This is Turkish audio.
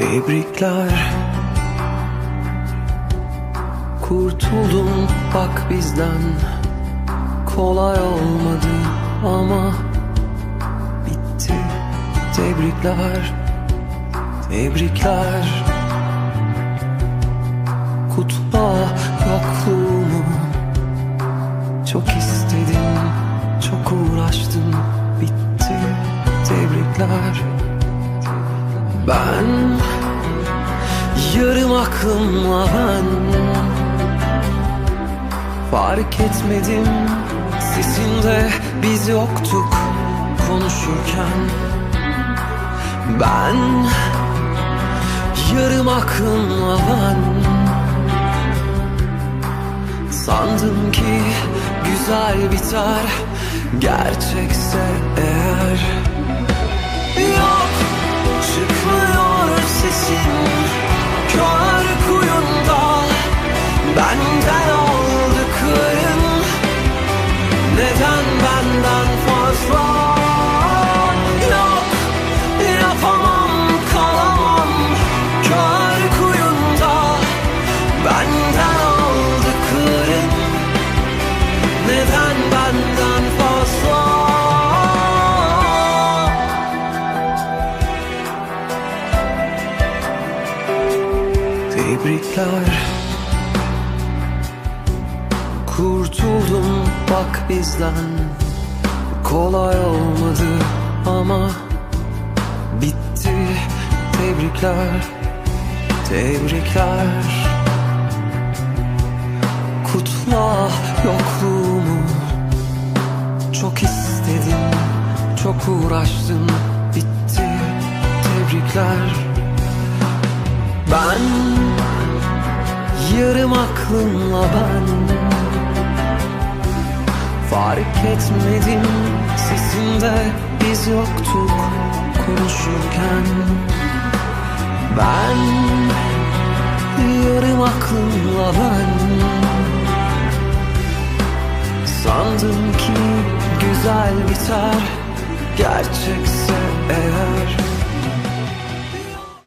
Tebrikler. Kurtuldum bak bizden. Kolay olmadı ama Bitti. Tebrikler. Tebrikler. Kutla yokluğumu Çok istedim Çok uğraştım. Bitti. Tebrikler. Ben Yarım aklımla ben Fark etmedim. Sesinde biz yoktuk konuşurken. Ben Yarım aklımla ben Sandım ki güzel biter. Gerçekse eğer Yok yapamam kalamam. Kör kuyunda Benden aldıkların Neden benden fazla? Tebrikler. Kurtuldum bak bizden Kolay olmadı ama Bitti. Tebrikler Tebrikler. Kutla yokluğumu. Çok istedim Çok uğraştım Bitti. Tebrikler. Ben Yarım aklımla ben Fark etmedim sesinde biz yoktuk konuşurken. Ben yarım aklımla ben Sandım ki güzel biter gerçekse